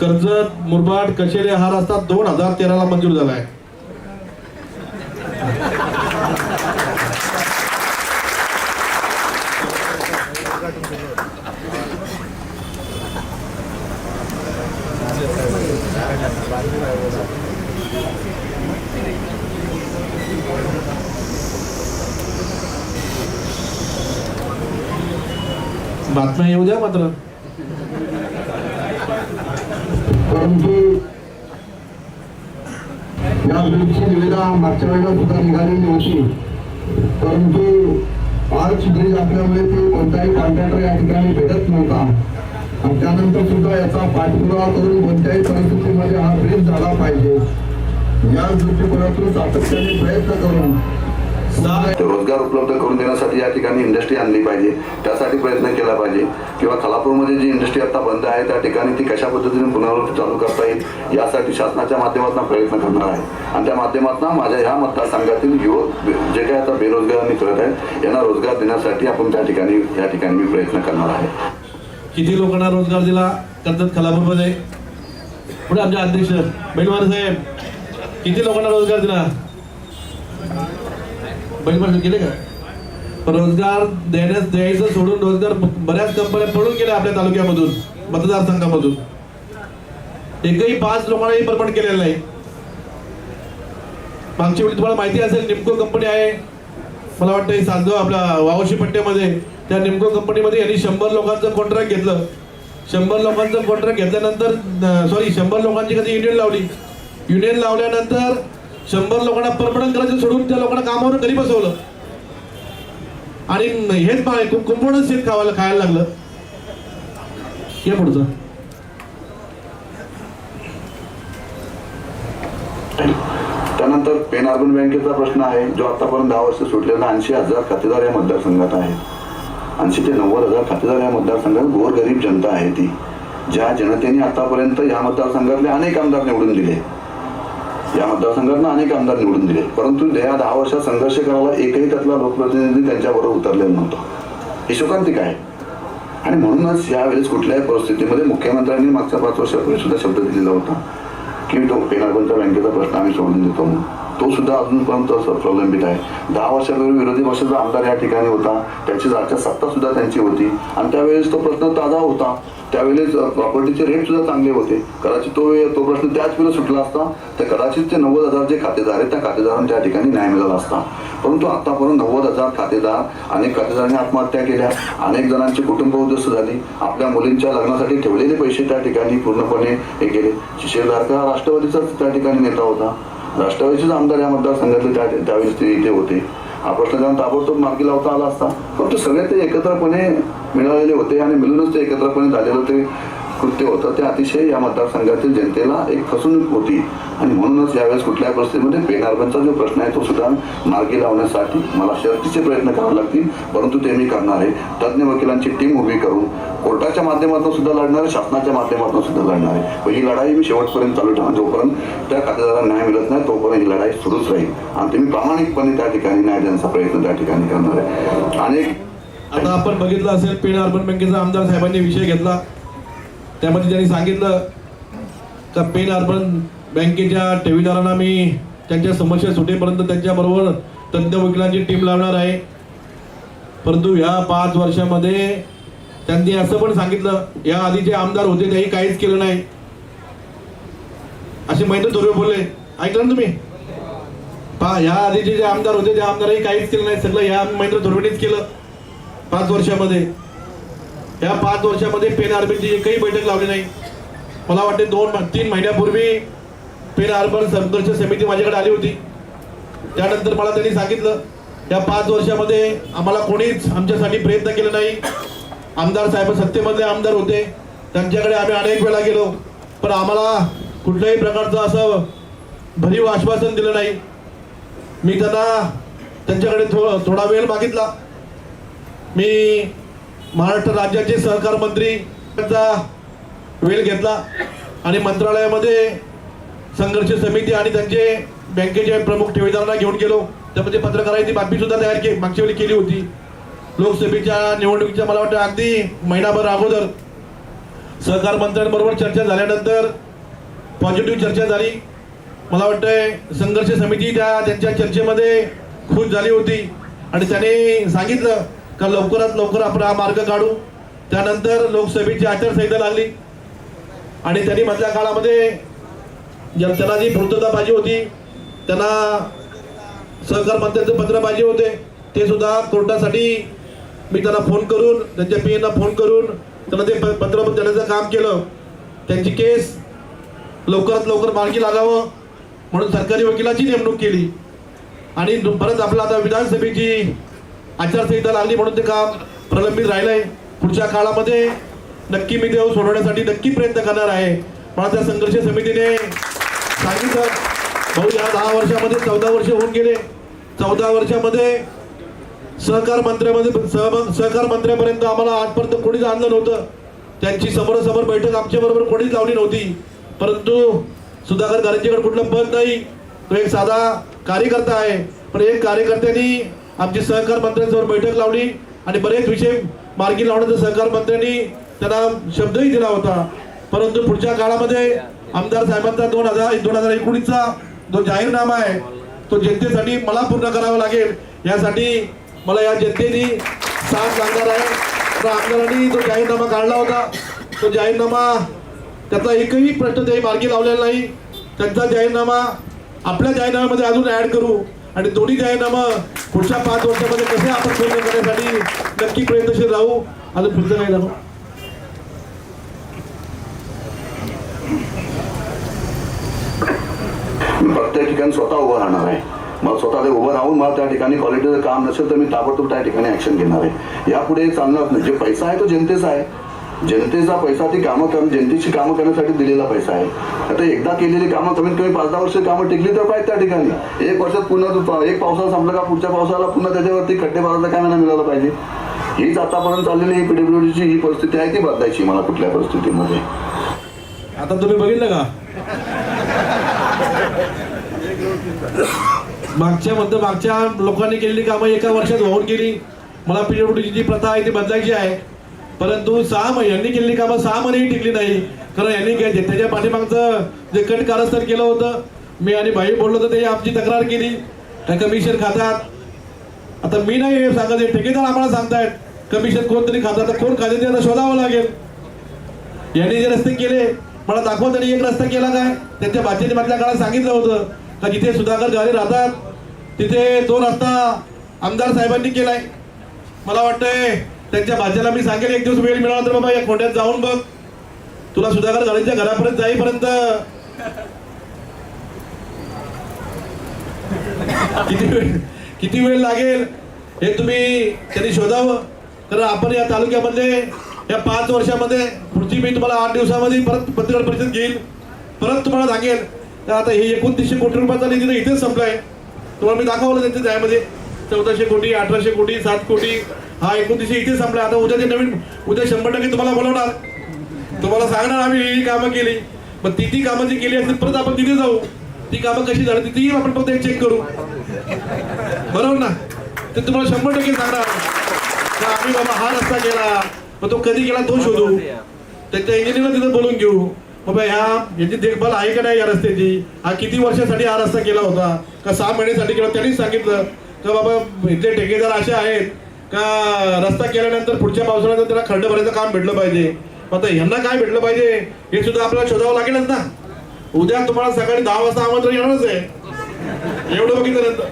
कर्जत मुरबाड कशेरे हा रस्ता दोन हजार तेराला मंजूर झाला आहे बातम्या येऊ द्या मात्र. परंतु या ब्रिजची निविदा मागच्या वेळेला सुद्धा निघालेली होती. परंतु पाच ब्रिज असल्यामुळे ते कोणताही कॉन्ट्रॅक्टर या ठिकाणी भेटत नव्हता. आणि त्यानंतर सुद्धा याचा पाठपुरावा करून कोणत्याही परिस्थितीमध्ये हा ब्रिज झाला पाहिजे. या दृष्टिकोनातून सातत्याने प्रयत्न करून रोजगार उपलब्ध करून देण्यासाठी या ठिकाणी इंडस्ट्री आणली पाहिजे. त्यासाठी प्रयत्न केला पाहिजे. किंवा खालापूरमध्ये जी इंडस्ट्री आता बंद आहे त्या ठिकाणी ती कशा पद्धतीने पुनरावृत्ती चालू करता येईल यासाठी शासनाच्या माध्यमातून प्रयत्न करणार आहे. आणि त्या माध्यमातून माझ्या ह्या मतदारसंघातील युवक जे काही आता बेरोजगारांनी करत आहेत यांना रोजगार देण्यासाठी आपण त्या ठिकाणी या ठिकाणी मी प्रयत्न करणार आहे. किती लोकांना रोजगार दिला? कर्जत खालापूरमध्ये. पुढे आमचे अध्यक्ष बैलवार साहेब किती लोकांना रोजगार दिला? बैलवार गेले का? रोजगार देण्यास द्यायचं सोडून रोजगार बऱ्याच कंपन्या पळून गेल्या आपल्या तालुक्यामधून मतदारसंघामधून. एकही पाच लोकांनाही परपण केलेलं नाही. मागच्या वेळी तुम्हाला माहिती असेल निमको कंपनी आहे. मला वाटतं हे आपल्या वावशी पट्ट्यामध्ये. त्या निमको कंपनीमध्ये यांनी शंभर लोकांचं कॉन्ट्रॅक्ट घेतलं. शंभर लोकांचं कॉन्ट्रॅक्ट घेतल्यानंतर सॉरी शंभर लोकांची कधी युनियन लावली? युनियन लावल्यानंतर शंभर लोकांना परमनंट करायचं सोडून त्या लोकांना कामावर घरी बसवलं. आणि हेच पाय कुंपणच शेत खावायला खायला लागलं. या पुढचं. त्यानंतर पेन अर्बन बँकेचा प्रश्न आहे जो आतापर्यंत दहा वर्ष सुटलेला ऐंशी हजार खातेदार या मतदारसंघात आहे ऐंशी ते नव्वद हजार खातेदार या मतदारसंघात गोरगरीब जनता आहे ती ज्या जनतेने आतापर्यंत या मतदारसंघातले अनेक आमदार निवडून दिले. या मतदारसंघातनं अनेक आमदार निवडून दिले. परंतु या दहा वर्षात संघर्ष करायला एकही त्यातला लोकप्रतिनिधी त्यांच्याबरोबर उतरलेला नव्हता. ही शोकांतिक आहे आणि म्हणूनच यावेळेस कुठल्याही परिस्थितीमध्ये मुख्यमंत्र्यांनी मागच्या पाच वर्षापूर्वी सुद्धा शब्द दिलेला होता की तो पेनार्बनच्या बँकेचा प्रश्न आम्ही सोडून देतो म्हणून. तो सुद्धा अजूनपर्यंत प्रलंबित आहे. दहा वर्षापूर्वी विरोधी पक्षाचा आमदार या ठिकाणी होता. त्याची राज्यात सत्ता सुद्धा त्यांची होती. आणि त्यावेळेस तो प्रश्न ताजा होता. त्यावेळेस प्रॉपर्टीचे रेट सुद्धा चांगले होते. कदाचित तो तो प्रश्न त्याच वेळेला सुटला असता. तर कदाचित ते नव्वद हजार जे खातेदार आहेत त्या खातेदारांना त्या ठिकाणी न्याय मिळाला असता. परंतु आतापर्यंत नव्वद हजार खातेदार अनेक खातेदारांनी आत्महत्या केल्या. अनेक जणांची कुटुंब उद्ध्वस्त झाली. आपल्या मुलींच्या लग्नासाठी ठेवलेले पैसे त्या ठिकाणी पूर्णपणे हे गेले. शिशेधारका हा राष्ट्रवादीचाच त्या ठिकाणी नेता होता. राष्ट्रवादीचेच आमदार या मतदारसंघातले त्या त्यावेळेस ते इथे होते. हा प्रश्न त्यांना ताबडतोब मार्गी लावता आला असता. फक्त सगळे ते एकत्रपणे मिळालेले होते आणि मिळूनच ते एकत्रपणे झालेलं ते कृत्य होतं ते अतिशय या मतदारसंघातील जनतेला एक फसवणूक होती. आणि म्हणूनच यावेळेस कुठल्याही परिस्थितीमध्ये पेनार्बनचा जो प्रश्न आहे तो सुद्धा मार्गी लावण्यासाठी मला शर्तीचे प्रयत्न करावे लागतील. परंतु ते मी करणार आहे. तज्ज्ञ वकिलांची टीम उभी करून कोर्टाच्या माध्यमातून सुद्धा लढणार आहे शासनाच्या माध्यमातून सुद्धा लढणार आहे. ही लढाई मी शेवटपर्यंत चालू ठेवा जोपर्यंत त्या खातेदाराला न्याय मिळत नाही तोपर्यंत ही लढाई सुरूच राहील. आणि ते मी प्रामाणिकपणे त्या ठिकाणी न्याय देण्याचा प्रयत्न त्या ठिकाणी करणार आहे. अनेक आता आपण बघितलं असेल पेण अर्बन बँकेचा आमदार साहेबांनी विषय घेतला. त्यामध्ये त्यांनी सांगितलं का पेन अर्बन बँकेच्या ठेवीदारांना मी त्यांच्या समस्या सुटेपर्यंत त्यांच्याबरोबर तज्ज्ञ वकिलांची टीम लावणार आहे. परंतु ह्या पाच वर्षामध्ये त्यांनी असं पण सांगितलं या आधी जे आमदार होते त्याही काहीच केलं नाही. असे महेंद्र धुर्वे बोलले ऐकलं ना तुम्ही? पहा या आधीचे जे आमदार होते त्या आमदारही काहीच केलं नाही सगळं या महेंद्र धुर्वेनेच केलं. पाच वर्षामध्ये. या पाच वर्षामध्ये पेन आर्मीची एकही बैठक लावली नाही. मला वाटते दोन तीन महिन्यापूर्वी पेन अर्बन संघर्ष समिती माझ्याकडे आली होती. त्यानंतर मला त्यांनी सांगितलं या पाच वर्षामध्ये आम्हाला कोणीच आमच्यासाठी प्रयत्न केला नाही. आमदार साहेब सत्तेमधले आमदार होते. त्यांच्याकडे आम्ही अनेक वेळा गेलो. पण आम्हाला कुठल्याही प्रकारचं असं भरीव आश्वासन दिलं नाही. मी त्यांना त्यांच्याकडे थो थोडा वेळ मागितला. मी महाराष्ट्र राज्याचे सहकार मंत्री यांचा वेळ घेतला आणि मंत्रालयामध्ये संघर्ष समिती आणि त्यांचे बँकेचे प्रमुख ठेवीदारांना घेऊन गेलो. त्यामध्ये पत्रकारांची बातमी सुद्धा तयार केली मागच्या वेळी केली होती. लोकसभेच्या निवडणुकीच्या मला वाटतं अगदी महिनाभर अगोदर सहकार मंत्र्यांबरोबर चर्चा झाल्यानंतर पॉझिटिव्ह चर्चा झाली. मला वाटतंय संघर्ष समिती त्या त्यांच्या चर्चेमध्ये खुश झाली होती. आणि त्याने सांगितलं का लवकरात लवकर आपण हा मार्ग काढू? त्यानंतर लोकसभेची आचारसंहिता लागली. आणि त्यांनी मधल्या काळामध्ये त्यांना जी पूर्तता पाहिजे होती. त्यांना सहकार मंत्र्यांचं पत्र पाहिजे होते. ते सुद्धा कोर्टासाठी मी त्यांना फोन करून त्यांच्या पी एनला फोन करून त्यांना ते प- पत्र देण्याचं काम केलं. त्यांची केस लवकरात लवकर मार्गी लागावं म्हणून सरकारी वकिलाची नेमणूक केली. आणि परत आपलं आता विधानसभेची आचारसंहिता लागली म्हणून ते काम प्रलंबित राहिलंय. पुढच्या काळामध्ये नक्की मी देऊ सोडवण्यासाठी नक्की प्रयत्न करणार आहे. मला त्या संघर्ष समितीने सांगितलं. भाऊ या दहा वर्षामध्ये चौदा वर्ष होऊन गेले. चौदा वर्षामध्ये सहकार मंत्र्यामध्ये सहभाग सहकार मंत्र्यापर्यंत आम्हाला आजपर्यंत कोणीच आणलं नव्हतं. त्यांची समोरासमोर बैठक आमच्या बरोबर कोणीच लावली नव्हती. परंतु सुधाकर गारंजीकडे कुठलं पद नाही. तो एक साधा कार्यकर्ता आहे. पण एक कार्यकर्त्यांनी आमची सहकार मंत्र्यांसमोर बैठक लावली आणि बरेच विषय मार्गी लावण्याचा सहकार मंत्र्यांनी त्यांना शब्दही दिला होता. परंतु पुढच्या काळामध्ये आमदार साहेबांचा दोन हजार दोन हजार एकोणीसचा जो जाहीरनामा आहे तो जनतेसाठी मला पूर्ण करावा लागेल. यासाठी मला या जनतेने साथ लागणार आहे. तर आमदारांनी जो जाहीरनामा काढला होता तो जाहीरनामा त्याचा एकही प्रश्न ते मार्गी लावलेला नाही. त्यांचा जाहीरनामा आपल्या जाहीरनाम्यामध्ये अजून ॲड करू. आणि दोन्ही जाहीरनामा पुढच्या पाच वर्षामध्ये कसे आपण पूर्ण करण्यासाठी नक्की प्रयत्नशील राहू? अजून पुढचं काही दाखव? प्रत्येक ठिकाणी स्वतः उभं राहणार आहे. मला स्वतः ते उभं राहून मला त्या ठिकाणी क्वालिटीचं काम नसेल तर मी ताबडतोब त्या ठिकाणी ऍक्शन घेणार आहे. यापुढे चालणार नाही. जे पैसा आहे तो जनतेचा आहे. जनतेचा पैसा ती कामं कर जनतेची कामं करण्यासाठी दिलेला पैसा आहे. आता एकदा केलेली कामं कमीत कमी पाच दहा वर्ष कामं टिकली तर पाहिजे त्या ठिकाणी? एक वर्षात पुन्हा एक पावसाळा संपला का पुढच्या पावसाला पुन्हा त्याच्यावरती खड्डे मारायचा काय नाही मिळालं पाहिजे? हीच आतापर्यंत चाललेली ही पीडब्ल्यूडीची ही परिस्थिती आहे ती बदलायची मला कुठल्या परिस्थितीमध्ये. आता तुम्ही बघितलं का? मागच्या मध्ये मागच्या लोकांनी केलेली कामं एका वर्षात वाहून गेली. मला पीडब्ल्यूडीची जी प्रथा आहे ती बदलायची आहे. परंतु सहा यांनी केलेली कामं सहा महिनेही टिकली नाही. कारण यांनी काय त्याच्या पाठीमागचं जे कट कारस्थान केलं होतं मी आणि भाई बोललो होतं ते आमची तक्रार केली. त्या कमिशन खात्यात. आता मी नाही हे सांगत आहे ठेकेदार आम्हाला सांगतायत. कमिशन कोणतरी खातात तर कोण खाते ते आता शोधावं लागेल. यांनी जे रस्ते केले मला दाखवा त्यांनी एक रस्ता केला काय? त्यांच्या भाषेने मधल्या काळात सांगितलं होतं का जिथे सुधाकर गाडी राहतात तिथे तो रस्ता आमदार साहेबांनी केलाय. मला वाटतंय त्यांच्या भाज्याला मी सांगेल एक दिवस वेळ मिळाला तर बाबा या खोट्यात जाऊन बघ. तुला सुधाकर गाडीच्या घरापर्यंत जाईपर्यंत. किती वेळ किती वेळ लागेल हे तुम्ही त्यांनी शोधावं. कारण आपण या तालुक्यामध्ये या पाच वर्षामध्ये पुढची मी तुम्हाला आठ दिवसामध्ये परत पत्रकार परिषद घेईल. परत तुम्हाला सांगेल. तर आता हे एकोणतीसशे कोटी रुपयाचा निधी इथेच संपलाय. तुम्हाला मी दाखवलं त्यांच्या त्यामध्ये. चौदाशे कोटी अठराशे कोटी सात कोटी हा एकोणतीसशे इथे संपला. आता उद्या ते नवीन उद्या शंभर टक्के तुम्हाला बोलवणार. तुम्हाला सांगणार आम्ही ही कामं केली. पण ती ती कामं जी केली असतील परत आपण तिथे जाऊ. ती कामं कशी झाली तीही आपण फक्त चेक करू. बरोबर ना? ते तुम्हाला शंभर टक्के सांगणार. आम्ही बाबा हा रस्ता केला. मग तो कधी गेला तो शोधू. त्याच्या इंजिनियरला तिथं बोलून घेऊ. बाबा ह्या याची देखभाल आहे का नाही या रस्त्याची? हा किती वर्षासाठी हा रस्ता केला होता? का सहा महिन्यासाठी केला त्यांनी सांगितलं. का बाबा इथले ठेकेदार असे आहेत का रस्ता केल्यानंतर पुढच्या पावसाळ्यात त्याला खड्डे भरायचं काम भेटलं पाहिजे? आता ह्यांना काय भेटलं पाहिजे? हे सुद्धा आपल्याला शोधावं लागेलच ना. उद्या तुम्हाला सकाळी दहा वाजता आमंत्रण येणारच आहे. एवढं बघितल्यानंतर.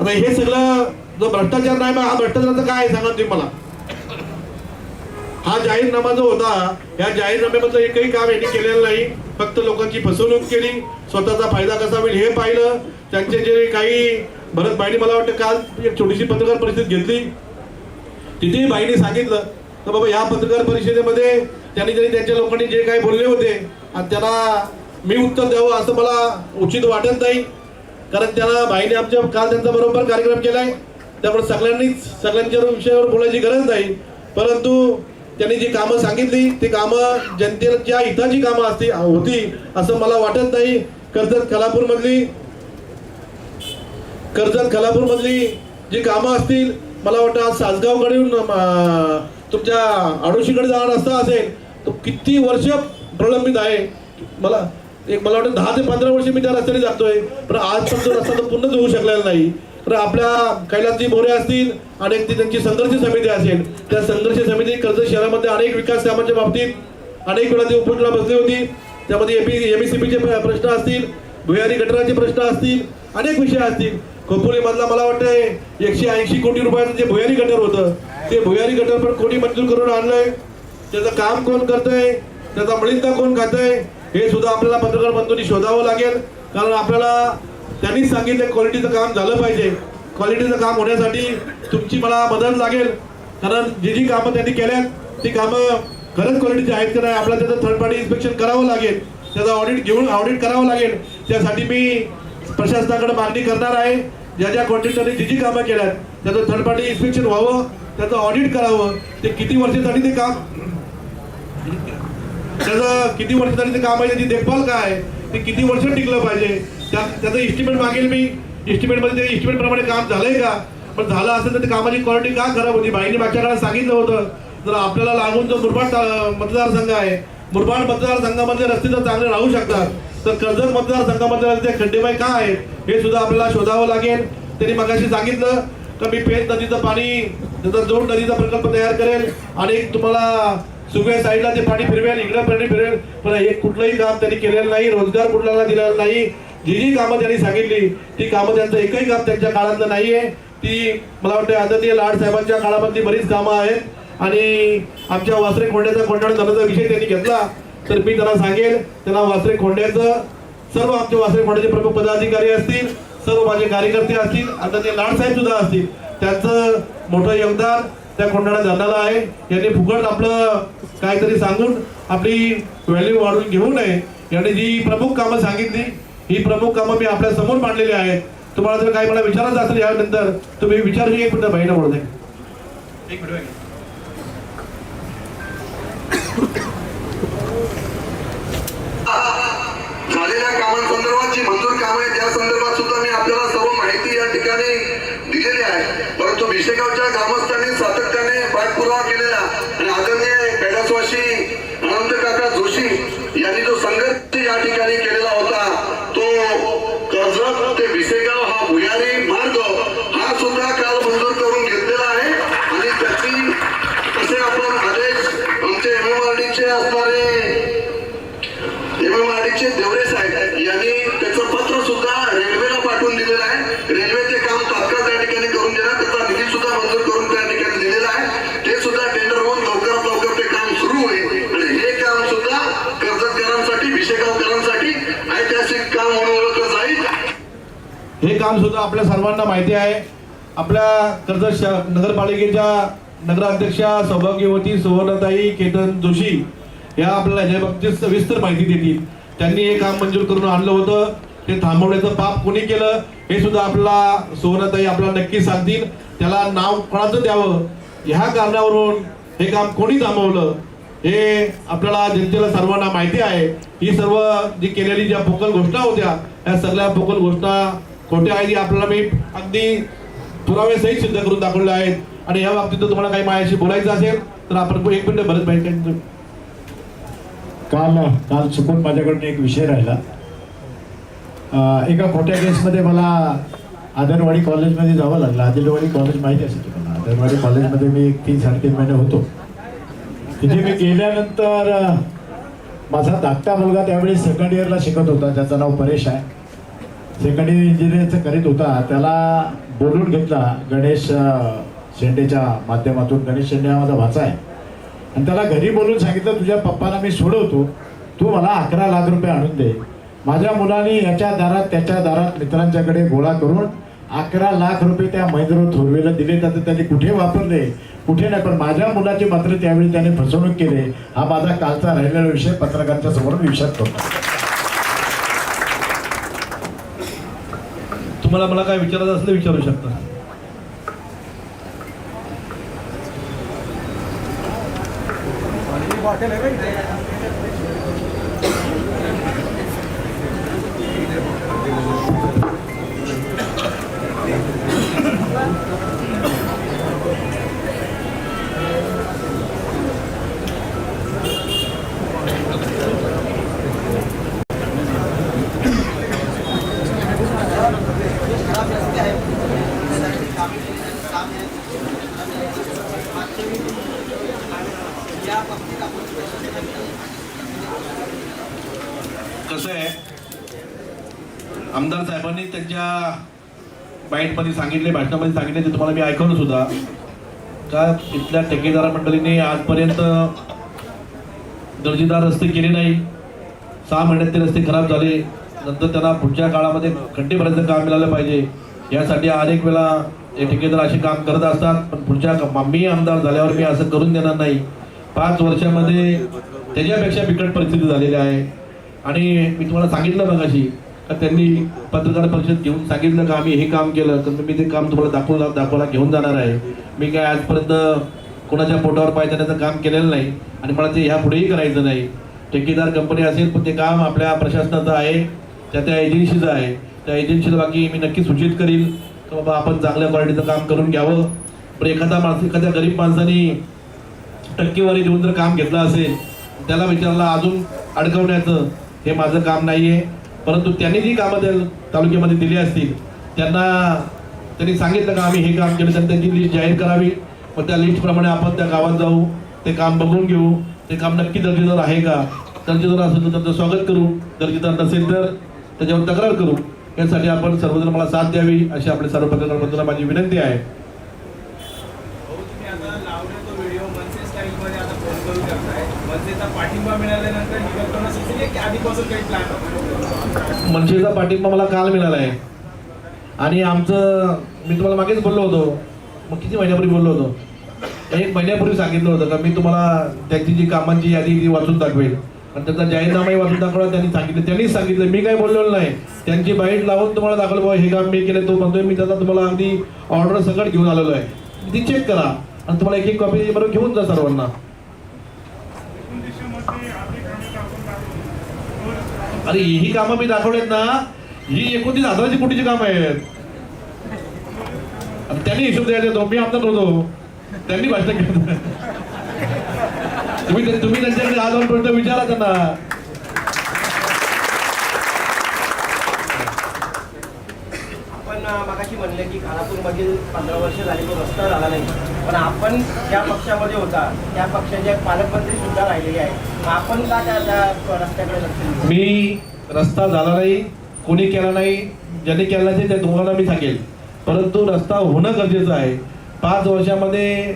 आता हे सगळं जो भ्रष्टाचार नाही मग हा भ्रष्टाचाराचं काय सांगा तुम्ही मला. हा जाहीरनामा जो होता या जाहीरनाम्यामधलं एकही काम यांनी केलेलं नाही. फक्त लोकांची फसवणूक केली. स्वतःचा फायदा कसा होईल हे पाहिलं. त्यांचे जे काही भरत बाईने मला वाटतं काल एक छोटीशी पत्रकार परिषद घेतली. तिथेही बाईने सांगितलं तर बाबा या पत्रकार परिषदेमध्ये त्यांनी जरी त्यांच्या लोकांनी जे काही बोलले होते आणि त्यांना मी उत्तर द्यावं असं मला उचित वाटत नाही. कारण त्यांना बाईने आमच्या काल त्यांचा बरोबर कार्यक्रम केलाय. त्यामुळे सगळ्यांनीच सगळ्यांच्या विषयावर बोलायची गरज नाही. परंतु त्यांनी जी कामं सांगितली ती कामं जनतेच्या हिताची कामं असती होती असं मला वाटत नाही. कर्जत खलापूरमधली कर्जत खलापूरमधली जी कामं असतील मला वाटतं आज सासगावकडून तुमच्या आडोशीकडे जाणार रस्ता असेल तो किती वर्ष प्रलंबित आहे. मला एक मला वाटतं दहा ते पंधरा वर्ष मी त्या रस्त्याने जातोय पण आज पण रस्ता तर पूर्णच होऊ शकलेला नाही. तर आपल्या कैलासजी मोरे असतील अनेक ती त्यांची संघर्ष समिती असेल त्या संघर्ष समिती कर्जत शहरामध्ये अनेक विकास कामाच्या बाबतीत अनेक वेळा ते उपटला बसली होती. त्यामध्ये एपी एमएससीपीचे प्रश्न असतील भुयारी गटराचे प्रश्न असतील अनेक विषय असतील. खोपोली मधला मला वाटतं एकशे ऐंशी कोटी रुपयाचं जे भुयारी गटर होतं ते भुयारी गटर पण कोणी मंजूर करून आणलंय? त्याचं काम कोण करतंय? त्याचा मळिंदा कोण खातंय? हे सुद्धा आपल्याला पत्रकार बंधूंनी शोधावं लागेल. कारण आपल्याला त्यांनीच सांगितलं क्वालिटीचं काम झालं पाहिजे. क्वालिटीचं काम होण्यासाठी तुमची मला मदत लागेल. कारण जी जी कामं त्यांनी केल्यात ती कामं खरंच क्वालिटीची आहेत की नाही आपल्याला त्याचं थर्ड पार्टी इन्स्पेक्शन करावं लागेल. त्याचं ऑडिट घेऊन ऑडिट करावं लागेल. त्यासाठी मी प्रशासनाकडे मागणी करणार आहे. ज्या ज्या कॉन्ट्रॅक्टरने जी जी कामं केल्यात त्याचं थर्ड पार्टी इन्स्पेक्शन व्हावं त्याचं ऑडिट करावं. ते किती वर्षासाठी ते काम त्याचं किती वर्षासाठी ते काम आहे त्याची देखभाल काय आहे? ते किती वर्ष टिकलं पाहिजे? त्या त्याचं इस्टिमेट मागेल मी. इस्टिमेटमध्ये ते इस्टिमेट काम झालंय का? पण झालं असेल तर ते कामाची क्वालिटी का खराब होती? बाईने मागच्या काळात सांगितलं होतं. तर आपल्याला लागून जो मुरबाड मतदारसंघ आहे मुरबाड मतदारसंघामध्ये रस्ते तर चांगले राहू शकतात. तर कर्जत मतदारसंघामध्ये रस्ते खड्डेबाई का आहेत? हे सुद्धा आपल्याला शोधावं लागेल. त्यांनी मगाशी सांगितलं का मी पेन नदीचं पाणी त्याचा जोड नदीचा प्रकल्प तयार करेल. आणि तुम्हाला सुगव्या साईडला ते पाणी फिरवेल इकडं पाणी फिरवेल पण हे कुठलंही काम त्यांनी केलेलं नाही रोजगार कुठल्याला दिलेला नाही. जी जी कामं त्यांनी सांगितली ती कामं त्यांचं एकही काम त्यांच्या काळातलं नाहीये. ती मला वाटतं आदरणीय लाड साहेबांच्या काळामध्ये बरीच कामं आहेत. आणि आमच्या वासरे खोंड्याचा कोंडाळ धरणाचा विषय त्यांनी घेतला तर मी त्यांना सांगेल त्यांना वासरे खोंड्याचं सर्व आमचे वासरे खोंड्याचे प्रमुख पदाधिकारी असतील सर्व माझे कार्यकर्ते असतील आता ते लाड साहेब सुद्धा असतील त्यांचं मोठं योगदान त्या कोंडाळा धरणाला आहे. यांनी फुकट आपलं काहीतरी सांगून आपली व्हॅल्यू वाढवून घेऊ नये. यांनी जी प्रमुख कामं सांगितली ही प्रमुख कामं मी आपल्यासमोर मांडलेली आहेत. तुम्हाला जर काही मला विचारायचं असेल यानंतर तुम्ही विचारू एक मिनिट बहिणा बोलत आहे एक मिनिट झालेल्या कामांसंदर्भात जी मंजूर कामं आहेत. त्या संदर्भात सुद्धा मी आपल्याला सर्व माहिती या ठिकाणी दिलेली आहे. परंतु विषयगावच्या ग्रामस्थांनी एमएमआरडीचे देवरे साहेब यांनी त्याचं पत्र सुद्धा रेल्वेला पाठवून दिलेलं आहे. रेल्वेचे काम तात्काळ त्या ठिकाणी करून देणार त्याचा निधी सुद्धा मंजूर करून त्या ठिकाणी दिलेला आहे. ते सुद्धा टेंडर होऊन लवकरात लवकर ते काम सुरू होईल. आणि हे काम सुद्धा कर्जतकरांसाठी विषयगावकरांसाठी ऐतिहासिक काम म्हणून ओळखलं जाईल. हे काम सुद्धा आपल्या सर्वांना माहिती आहे. आपल्या कर्जत नगरपालिकेच्या नगराध्यक्षा सौभाग्यवती सुवर्णताई केतन जोशी या आपल्याला याच्या सविस्तर माहिती देतील. त्यांनी हे काम मंजूर करून आणलं होतं. ते थांबवण्याचं पाप कोणी केलं हे सुद्धा आपला सुवर्णताई आपल्याला नक्की सांगतील त्याला नाव कोणाचं द्यावं? ह्या कारणावरून हे काम कोणी थांबवलं? हे आपल्याला जनतेला सर्वांना माहिती आहे. ही सर्व जी केलेली ज्या पोकल घोषणा होत्या या सगळ्या पोकल घोषणा खोट्या आहेत ही आपल्याला मी अगदी पुरावे सिद्ध करून दाखवल्या आहेत. आणि या बाबतीत तुम्हाला काही माझ्याशी बोलायचं असेल तर आपण एक मिनिट भरत पाहिजे काल काल चुकून माझ्याकडून एक विषय राहिला. एका खोट्या केसमध्ये मला आदरवाडी कॉलेजमध्ये जावं लागलं. आदिलवाडी कॉलेज माहिती असेल तुम्हाला. आदरवाडी कॉलेजमध्ये मी एक तीन साडेतीन महिने होतो. तिथे मी गेल्यानंतर माझा धाकटा मुलगा त्यावेळी सेकंड इयरला शिकत होता. त्याचं नाव परेश आहे. सेकंड इयर इंजिनिअरचं करीत होता. त्याला बोलून घेतला गणेश शेंडेच्या माध्यमातून. गणेश शेंडे हा माझा भाचा आहे. आणि त्याला घरी बोलून सांगितलं तुझ्या पप्पाला मी सोडवतो. तू मला अकरा लाख रुपये आणून दे. माझ्या मुलाने याच्या दारात त्याच्या दारात मित्रांच्याकडे गोळा करून अकरा लाख रुपये त्या महेंद्र थोरवेला दिले. तर त्याने कुठे वापरले? कुठे नाही. पण माझ्या मुलाची मात्र त्यावेळी त्याने फसवणूक केली. हा माझा कालचा राहिलेला विषय पत्रकारांच्या समोर मी विचार करतो. तुम्हाला मला काय विचारायचं असलं विचारू शकता. कसं पॉईंटमध्ये सांगितले भाषणामध्ये सांगितले ते तुम्हाला मी ऐकवलं सुद्धा. का इथल्या ठेकेदार मंडळीने आजपर्यंत दर्जेदार रस्ते केले नाही. सहा महिन्यात ते रस्ते खराब झाले. नंतर त्यांना पुढच्या काळामध्ये खड्डेपर्यंत काम मिळालं पाहिजे. यासाठी अनेक वेळा हे ठेकेदार असे काम करत असतात पण पुढच्या मी आमदार झाल्यावर मी असं करून देणार नाही. पाच वर्षामध्ये त्याच्यापेक्षा बिकट परिस्थिती झालेली आहे. आणि मी तुम्हाला सांगितलं मगाशी त्यांनी पत्रकार परिषद घेऊन सांगितलं का आम्ही हे काम केलं? तर मी ते काम तुम्हाला दाखवला दाखवायला घेऊन जाणार आहे. मी काय आजपर्यंत कोणाच्या पोटावर पाय देण्याचं काम केलेलं नाही आणि मला ते ह्या पुढेही करायचं नाही. ठेकेदार कंपनी असेल पण ते काम आपल्या प्रशासनाचं आहे त्या त्या एजन्सीचं आहे. त्या एजन्सीला बाकी मी नक्की सूचित करील की बाबा आपण चांगल्या क्वालिटीचं काम करून घ्यावं. पण एखादा माणसं एखाद्या गरीब माणसाने टक्केवारी देऊन जर काम घेतलं असेल त्याला विचारला अजून अडकवण्याचं हे माझं काम नाही आहे परंतु त्यांनी जी कामं त्या तालुक्यामध्ये दिली असतील त्यांना त्यांनी सांगितलं का आम्ही हे काम केलं त्यांनी त्यांची लिस्ट जाहीर करावी. मग त्या लिस्टप्रमाणे आपण त्या गावात जाऊ ते काम बघून घेऊ. ते काम नक्की दर्जेदार आहे का? दर्जेदार असेल तर त्यांचं स्वागत करू. दर्जेदार नसेल तर त्याच्यावर तक्रार करू. यासाठी आपण सर्वजण मला साथ द्यावी अशी आपल्या सर्व पत्रकार माझी विनंती आहे. पाठिंबा मिळाल्यानंतर मनसेचा पाठिंबा मला काल मिळाला आहे आणि आमचं मी तुम्हाला मागेच बोललो होतो. मग किती महिन्यापूर्वी बोललो होतो? एक महिन्यापूर्वी सांगितलं होतं का मी तुम्हाला त्यांची जी कामांची यादी ती वाचून दाखवेल. आणि त्याचा जाहीरनामाही वाचून दाखवला त्यांनी सांगितलं. त्यांनीच सांगितलं मी काही बोललेलो नाही. त्यांची बाईट लावून तुम्हाला दाखवलं बाबा हे काम मी केलं तो म्हणतोय मी त्याचा तुम्हाला अगदी ऑर्डर सगळं घेऊन आलेलो आहे. ती चेक करा. आणि तुम्हाला एक एक कॉपी बरोबर घेऊन जा सर्वांना. अरे ही कामं मी दाखवलेत ना. ही एकोणतीस हजाराची कोटीची कामं आहेत. त्यांनी हिशोब द्यायला येतो मी आमदार नव्हतो त्यांनी भाषण केलं. तुम्ही तुम्ही त्यांच्याकडे आज जाऊन प्रश्न विचारा त्यांना. आपण मागाशी म्हणले की खानापूरमधील पंधरा वर्ष झाली तो रस्ता झाला नाही. पण आपण ज्या पक्षामध्ये होता त्या पक्षाचे पालकमंत्री सुद्धा राहिलेले आहे. आपण का त्या रस्त्याकडे लक्ष मी रस्ता झाला नाही कोणी केला नाही ज्यांनी केला नाही ते तुम्हाला मी सांगेल. परंतु रस्ता होणं गरजेचं आहे. पाच वर्षामध्ये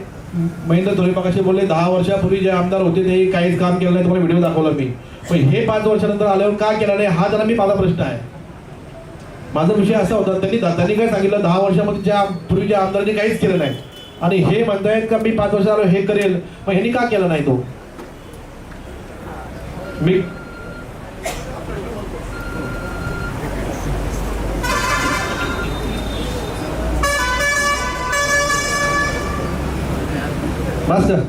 महेंद्र थोरे बोलले दहा वर्षापूर्वी जे आमदार होते ते काहीच काम केलं नाही तुम्हाला व्हिडिओ दाखवला मी. पण हे पाच वर्षानंतर आल्यावर का केला नाही हा जरा मी माझा प्रश्न आहे. माझा विषय असा होता त्यांनी त्यांनी काय सांगितलं दहा वर्षामध्ये ज्या पूर्वीच्या आमदारांनी काहीच केलं नाही. आणि हे म्हणतायत का मी पाच वर्ष आलो हे करेल. मग ह्यांनी का केलं नाही तो? मी मास्टर.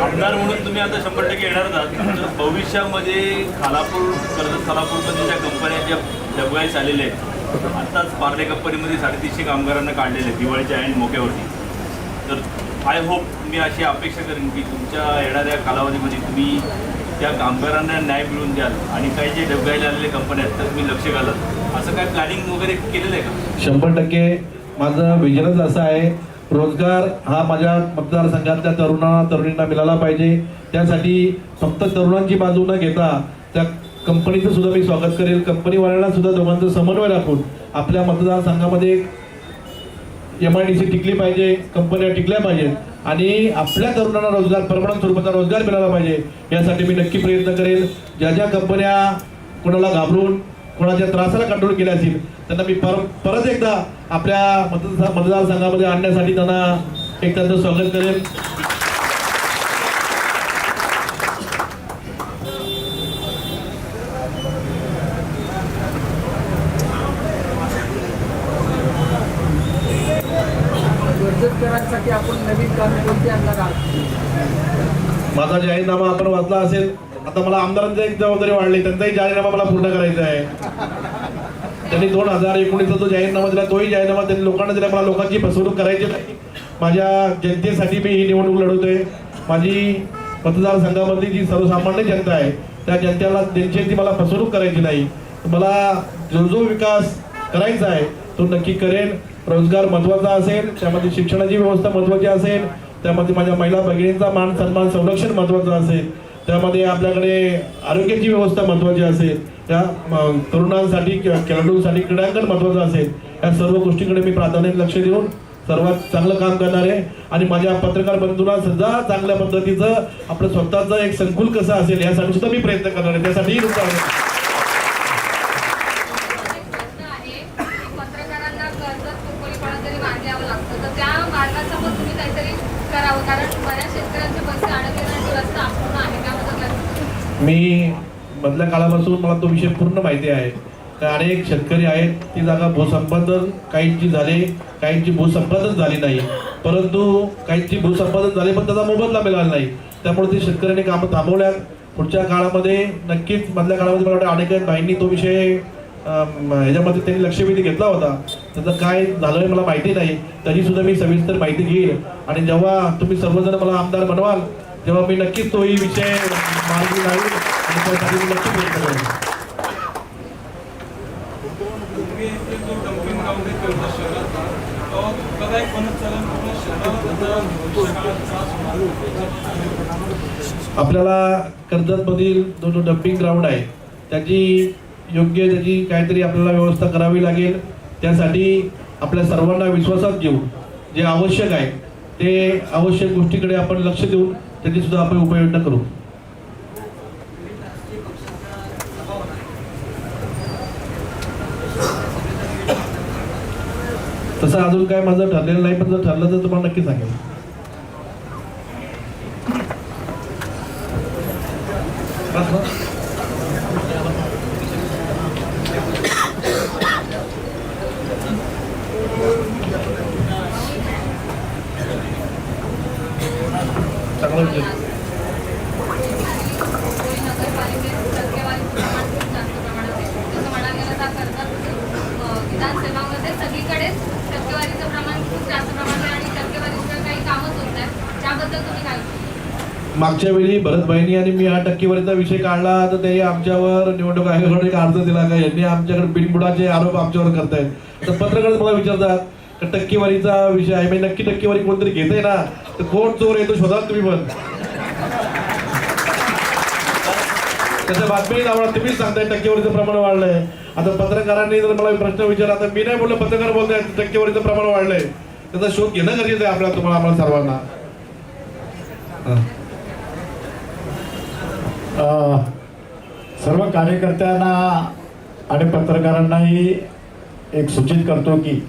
आमदार म्हणून तुम्ही आता शंभर टक्के येणारच आहात. भविष्यामध्ये खालापूर कर्जत खालापूर ज्या कंपन्या ज्या डबगाईस आलेल्या आहेत आत्ताच पार्ले कंपनीमध्ये साडेतीनशे कामगारांना काढलेले दिवाळीच्या ऐन मोक्यावरती. तर आय होप मी अशी अपेक्षा करेन की तुमच्या येणाऱ्या कालावधीमध्ये तुम्ही त्या कामगारांना न्याय मिळवून द्याल आणि काही जे डबगाईला आलेले कंपन्या आहेत तर तुम्ही लक्ष घालाल. असं काय प्लॅनिंग वगैरे केलेलं आहे का? शंभर टक्के माझं विजनच असं आहे. रोजगार हा माझ्या मतदारसंघातल्या तरुणा तरुणींना मिळाला पाहिजे. त्यासाठी फक्त तरुणांची बाजू न घेता त्या कंपनीचं सुद्धा मी स्वागत करेल. कंपनीवाल्यांना सुद्धा दोघांचं समन्वय राखून आपल्या मतदारसंघामध्ये एम आय डी सी टिकली पाहिजे कंपन्या टिकल्या पाहिजेत आणि आपल्या तरुणांना रोजगार परमनंट स्वरूपाचा रोजगार मिळाला पाहिजे यासाठी मी नक्की प्रयत्न करेल. ज्या ज्या कंपन्या कोणाला घाबरून कोणाच्या त्रासाला कंट्रोल केल्या असतील त्यांना मी पर परत एकदा आपल्या मतदार मतदारसंघामध्ये आणण्यासाठी त्यांना एक त्यांचं स्वागत करेल. कर्जतकरांसाठी आपण नवीन कामे कोणते आणणार आहात? माझा जाहीरनामा आपण वाचला असेल आता मला आमदारांची एक जबाबदारी वाढली त्यांचाही जाहीरनामा मला पूर्ण करायचा आहे. त्यांनी दोन हजार एकोणीसचा जो जाहीरनामा दिला तोही जाहीरनामा त्यांनी लोकांना दिला. मला लोकांची फसवणूक करायची नाही. माझ्या जनतेसाठी मी ही निवडणूक लढवतोय. माझी मतदारसंघामधली जी सर्वसामान्य जनता आहे त्या त्या जनतेला त्यांची मला फसवणूक करायची नाही. मला जो जो विकास करायचा आहे तो नक्की करेन. रोजगार महत्त्वाचा असेल त्यामध्ये शिक्षणाची व्यवस्था महत्वाची असेल त्यामध्ये माझ्या महिला भगिनींचा मान सन्मान संरक्षण महत्वाचं असेल त्यामध्ये आपल्याकडे आरोग्याची व्यवस्था महत्वाची असेल त्या तरुणांसाठी किंवा खेळाडूंसाठी क्रीडांगण महत्वाचं असेल या सर्व गोष्टीकडे मी प्राधान्याने लक्ष देऊन सर्वात चांगलं काम करणार आहे. आणि माझ्या पत्रकार बंधूंना सुद्धा चांगल्या पद्धतीचं आपलं स्वतःचं एक संकुल कसं असेल यासाठी सुद्धा मी प्रयत्न करणार आहे. त्यासाठीही तुमचा आभार. एक प्रश्न आहे की पत्रकारांना कर्जत कुंपणीपणा जरी मागे यावं लागतं तर त्या मार्गाचा पण तुम्ही काहीतरी करावं कारण बऱ्याच शेतकऱ्यांचे पैसे अडकण्याची रस्ता अपूर्ण आहे त्याबद्दल काय सांगाल? मी मधल्या काळापासून मला तो विषय पूर्ण माहिती आहे. त्या अनेक शेतकरी आहेत ती जागा भूसंपादन काहींची झाले काहींची भूसंपादन झाली नाही. परंतु काहींची भूसंपादन झाले पण त्याचा मोबदला मिळाला नाही. त्यामुळे ते शेतकऱ्यांनी कामं थांबवल्यात. पुढच्या काळामध्ये नक्कीच मधल्या काळामध्ये मला वाटतं अनेक बाईंनी तो विषय ह्याच्यामध्ये त्यांनी लक्षवेधी घेतला होता. त्याचं काय झालं मला माहिती नाही. तरी सुद्धा मी सविस्तर माहिती घेईल आणि जेव्हा तुम्ही सर्वजण मला आमदार बनवाल तेव्हा मी नक्कीच तोही विषय मार्गी लावेल कर्जत आपल्याला कर्जतमधील जो जो डम्पिंग ग्राउंड आहे त्याची योग्य त्याची काहीतरी आपल्याला व्यवस्था करावी लागेल. त्यासाठी आपल्या सर्वांना विश्वासात घेऊन जे आवश्यक आहे ते आवश्यक गोष्टीकडे आपण लक्ष देऊन त्याची सुद्धा आपण उपाययोजना करू. तसं अजून काय माझं ठरलेलं नाही पण जर ठरलं तर तुम्हाला नक्की सांगेल. बस विधानसभामध्ये सगळीकडेच टक्केवारीचं प्रमाण खूप जास्त प्रमाणात आहे आणि टक्केवारीशिवाय काही कामच होत नाही. त्याबद्दल तुम्ही काय मागच्या वेळी भरतभाईनी आणि मी हा टक्केवारीचा विषय काढला तर ते आमच्यावर निवडणूक आयोगाकडे एक अर्ज दिला का यांनी आमच्याकडे बिनबुडाचे आरोप आमच्यावर करतायत. तर पत्रकार मला विचारतात का टक्केवारीचा विषय आहे? म्हणजे नक्की टक्केवारी कोणतरी घेत आहे ना तर कोण चोर येतो शोधाल तुम्ही पण. त्याच्या बातमी आवडत तुम्हीच सांगताय टक्केवारीचं प्रमाण वाढलंय. आता पत्रकारांनी जर मला प्रश्न विचारला तर मी नाही बोललो पत्रकार बोलताय टक्केवारीचं प्रमाण वाढलंय. त्याचा शोध घेणं गरजेचं आहे आपल्याला तुम्हाला आम्हाला सर्वांना. सर्व कार्यकर्त्यांना आणि पत्रकारांनाही एक सूचित करतो की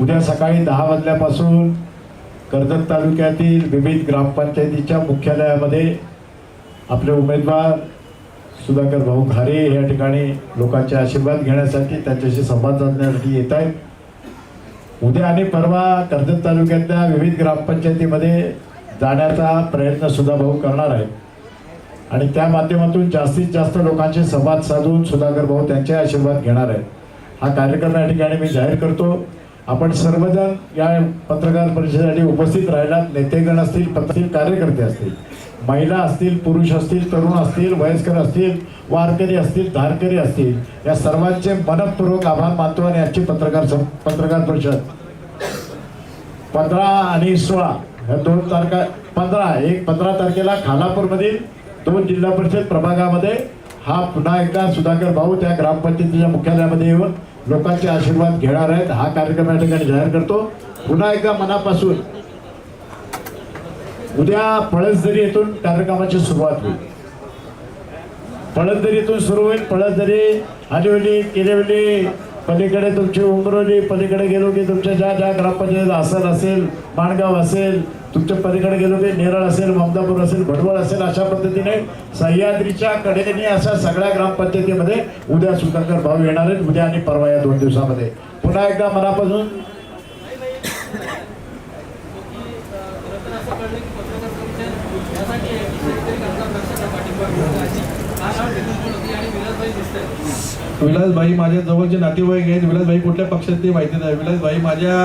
उद्या सकाळी दहा वाजल्यापासून कर्जत तालुक्यातील विविध ग्रामपंचायतीच्या मुख्यालयामध्ये आपले उमेदवार सुधाकर भाऊ खारे या ठिकाणी लोकांचे आशीर्वाद घेण्यासाठी त्यांच्याशी संवाद साधण्यासाठी येत आहेत. उद्या आणि परवा कर्जत तालुक्यातल्या विविध ग्रामपंचायतीमध्ये जाण्याचा प्रयत्न सुद्धा भाऊ करणार आहे आणि त्या माध्यमातून जास्तीत जास्त लोकांचे संवाद साधून सुधाकर भाऊ त्यांचे आशीर्वाद घेणार आहेत. हा कार्यक्रम या ठिकाणी मी जाहीर करतो. आपण सर्वजण या पत्रकार परिषदेसाठी उपस्थित राहिलात. नेतेगण असतील पत्र कार्यकर्ते असतील. महिला असतील पुरुष असतील तरुण असतील वयस्कर असतील वारकरी असतील धारकरी असतील या सर्वांचे मनपूर्वक आभार मानतो आणि आजची पत्रकार सं- पत्रकार परिषद. पंधरा आणि सोळा ह्या दोन तारखा पंधरा एक पंधरा तारखेला खालापूरमधील दोन जिल्हा परिषद प्रभागामध्ये हा पुन्हा एकदा सुधाकर भाऊ त्या ग्रामपंचायतीच्या मुख्यालयामध्ये येऊन लोकांचे आशीर्वाद घेणार आहेत. हा कार्यक्रम या ठिकाणी जाहीर करतो. पुन्हा एकदा मनापासून उद्या पळसदरी येथून कार्यक्रमाची सुरुवात होईल. पळसदरी येथून सुरू होईल पळसदरी आलिवली किरेवली पलीकडे तुमची उमरवली पलीकडे गेलो की तुमच्या ज्या ज्या ग्रामपंचायत आसन असेल माणगाव असेल तुमच्या पलीकडे गेलो की नेरळ असेल ममदापूर असेल भडवळ असेल अशा पद्धतीने सह्याद्रीच्या कडेने अशा सगळ्या ग्रामपंचायतीमध्ये उद्या सुधाकर भाव येणार आहेत. उद्या आणि परवा या दोन दिवसामध्ये. पुन्हा एकदा मनापासून विलासभाई माझ्या जवळचे नातेवाईक आहेत. विलासभाई कुठल्या पक्षात ते माहिती नाही. विलासभाई माझ्या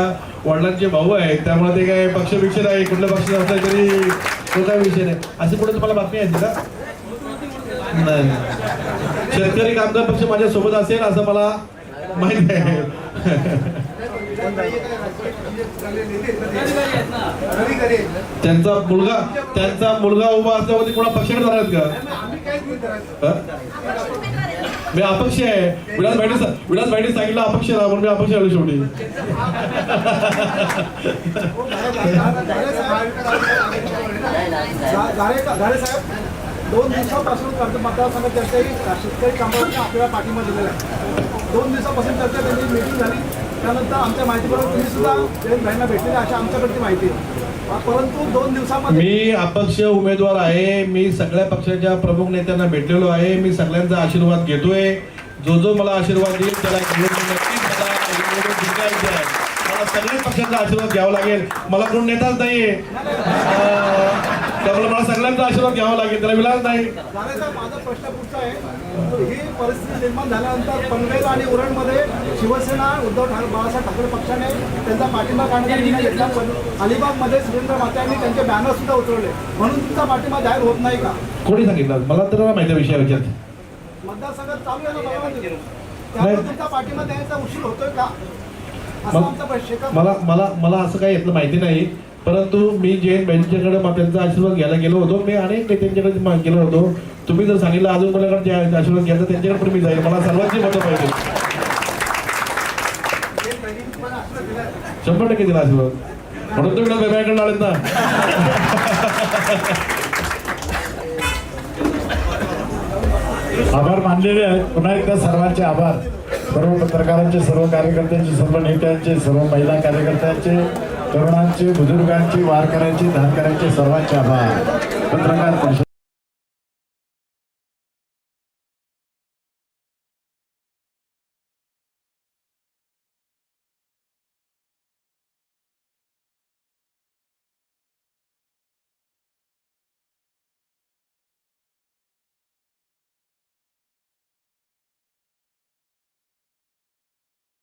वडिलांचे भाऊ आहेत. त्यामुळे ते काय पक्षविक्ष नाही कुठल्या पक्षात असलं तरी तो काय विषय नाही. अशी कुठे तुम्हाला बातमी आहे का नाही नाही. शेतकरी कामगार पक्ष माझ्या सोबत असेल असं मला माहिती आहे त्यांचा मुलगा त्यांचा मुलगा उभा असल्यावरती कोणा पक्षाकडे जाणार का? मी अपक्ष आहे. विलास भाईने विलास भाईने सांगितलं अपक्ष राहा म्हणून मी अपक्ष आलो शेवटी. झाले साहेब दोन दिवसापासून कर्ज मतदारसंघात चर्चा ही शेतकरी कामगारांनी आपल्याला पाठिंबा दिलेला आहे दोन दिवसापासून चर्चा त्यांची मीटिंग झाली. त्यानंतर आमच्या माहितीप्रमाणे तुम्ही सुद्धा जयंत भाईंना भेटलेले अशा आमच्याकडची माहिती. आहे परंतु दोन दिवसामध्ये मी अपक्ष उमेदवार आहे. मी सगळ्या पक्षाच्या प्रमुख नेत्यांना भेटलेलो आहे. मी सगळ्यांचा आशीर्वाद घेतोय. जो जो मला आशीर्वाद देईल त्याला मला आहे. मला सगळ्या पक्षांचा आशीर्वाद घ्यावा लागेल. मला कोण नेताच नाहीये. त्यामुळे मला सगळ्यांचा आशीर्वाद घ्यावा लागेल त्याला विलास नाही. माझा प्रश्न पुढचा आहे. ही परिस्थिती निर्माण झाल्यानंतर पनवेल आणि उरणमध्ये शिवसेना उद्धव ठाकरे बाळासाहेब ठाकरे पक्षाने त्यांचा पाठिंबा काढण्याचा निर्णय घेतला. पण अलिबागमध्ये सुरेंद्र मात्यांनी त्यांचे बॅनर सुद्धा उतरवले म्हणून तुमचा पाठिंबा जाहीर होत नाही का? कोणी सांगितलं? मला तर माहिती विषय विचारते मतदारसंघात चालू आहे ना ना. त्यामुळे तुमचा पाठिंबा द्यायचा उशीर होतोय का? असा आमचा प्रश्न मला मला मला असं काही यातलं माहिती नाही. परंतु मी जयंत बँकेकडे त्यांचा आशीर्वाद घ्यायला गेलो होतो मी अनेक नेत्यांच्याकडे मा- गेलो होतो. तुम्ही जर सांगितलं अजून कोणाकडे आशीर्वाद घ्यायचा त्यांच्याकडे पण मी जाईल. मला सर्वांची मतं पाहिजे. शंभर टक्के दिला आशीर्वाद. म्हणून तुम्ही वेगळ्याकडे आलेत ना. आभार मानलेले आहेत. पुन्हा एकदा सर्वांचे आभार. सर्व पत्रकारांचे सर्व कार्यकर्त्यांचे सर्व नेत्यांचे सर्व महिला कार्यकर्त्यांचे. तरुणांचे बुजुर्गांचे वारकऱ्यांचे धानकऱ्यांचे सर्वांचे आभार. पत्रकार परिषद.